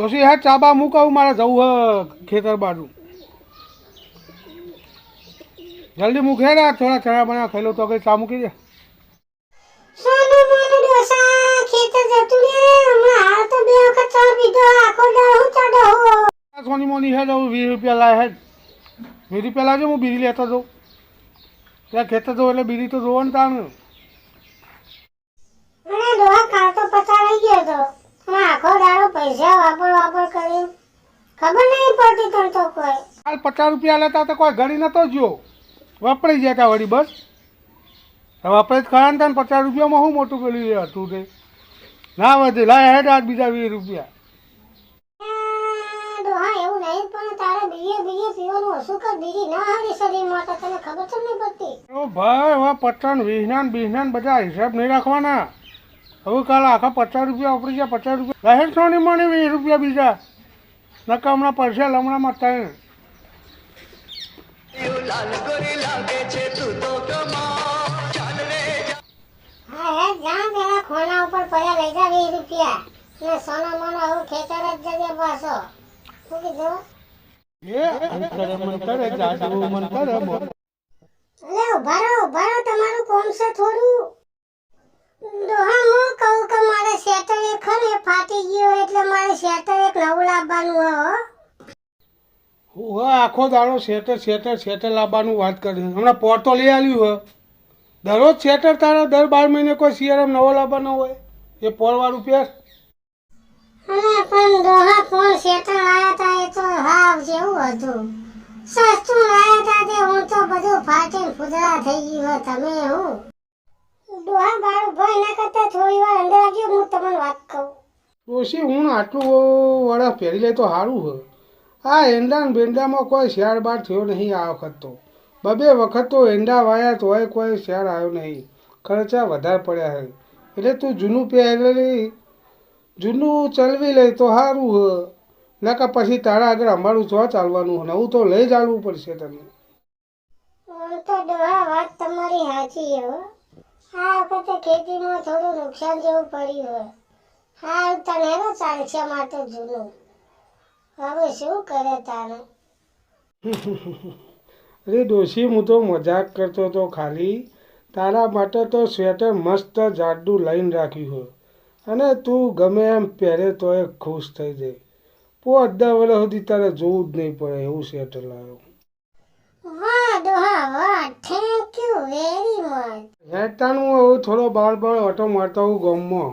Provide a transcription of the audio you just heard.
ડોશી હા ચાબા મુકાવું મારે જવું હ ખેતર બાજુ. જલ્દી મૂકે ને થોડા ચણા બના ખાઈ તો કઈ ચા મૂકી દે. સોનું મોનું હું જવું વીસ રૂપિયા લાય હે. વીસ રૂપિયા લાવજો હું બીડી લેતો જઉં. ત્યાં ખેતર જવું એટલે બીડી તો જોવો ને તાણ. પૈસા વાપર ખબર નહીં પડતી તો કોઈ. હાલ પચાસ રૂપિયા લેતા તો કોઈ ઘડી નતો જો વપરાઈ જતા વળી બસ. વાપરી વપરાય ખરા ને પચાસ રૂપિયામાં શું મોટું પેલું હતું તે? ના વધે લાય હેડ આજ બીજા વીસ રૂપિયા. આ ભાઈ હવે પચાસ વીસના બીસના બધા હિસાબ નહીં રાખવાના. હવે કાલે આખા પચાસ રૂપિયા વાપરી ગયા પચાસ રૂપિયા. છો નહીં મને વીસ રૂપિયા બીજા. નકા હમણાં પડશે લમણામાં ત્રણ હા હે જ્યાં પેલા ખોના ઉપર પડ્યા લઈ જા વીસ રૂપિયા. ને સોના મોનો આવું ખેતર જ જજે પાછો. શું કીધું? એ અંતરે મન જાદુ મન બોલ. લે ઊભા રહો ઊભા રહો તમારું કોમ છે થોડું. દોહા હું કહું કે મારે સેટર એક ખરે ફાટી ગયો એટલે શેટર એક નવું લાવવાનું હો. હું આખો દાડો શેટર શેટર શેટર લાવવાનું વાત કરી. હમણાં પોર તો લઈ આવ્યું હે. દરરોજ શેટર તારા દર બાર મહિને કોઈ શિયાળામાં નવો લાવવાનો હોય એ પોરવાળું પહેર. અને પણ ડોહા કોણ શેટર લાયા તા એ તો હાવ જેવું હતું. સસ્તું લાયા તા તે હું તો બધું ફાટીને ફૂદરા થઈ ગયું તમે હું ડોહા બારું ભાઈ ના કરતા થોડી વાર અંદર આવજો હું તમને વાત કહું. ડોશી હું આટલું વરસ પહેરી લે તો સારું હોય આ એંડા ને બેંડામાં કોઈ શિયાળ બાર થયો નહીં આ વખત તો. બબે વખત તો એંડા વાયા તોય કોઈ શિયાળ આવ્યો નહીં. ખર્ચા વધારે પડ્યા હોય એટલે તું જૂનું પહેરેલી, જૂનું ચલવી લે તો સારું હ. નકા પછી તારા આગળ અમારું જો ચાલવાનું નવું તો લઈ જ આવવું પડશે તો ડોહા વાત તમારી સાચી હો. વખતે ખેતીમાં થોડું નુકસાન જેવું પડ્યું હોય હાલ તને હેરો ચાલશે માટે જૂનું. હવે શું કરે તારે? અરે ડોશી હું તો મજાક કરતો તો ખાલી. તારા માટે તો સ્વેટર મસ્ત જાડું લઈને રાખ્યું હોય. અને તું ગમે એમ પહેરે તોય ખુશ થઈ જાય. પો અડધા વર્ષ સુધી તારે જોવું જ નહીં પડે એવું સ્વેટર લાવ્યો. હવે થોડો બાળ બાળ ઓટો મારતા હું ગામમાં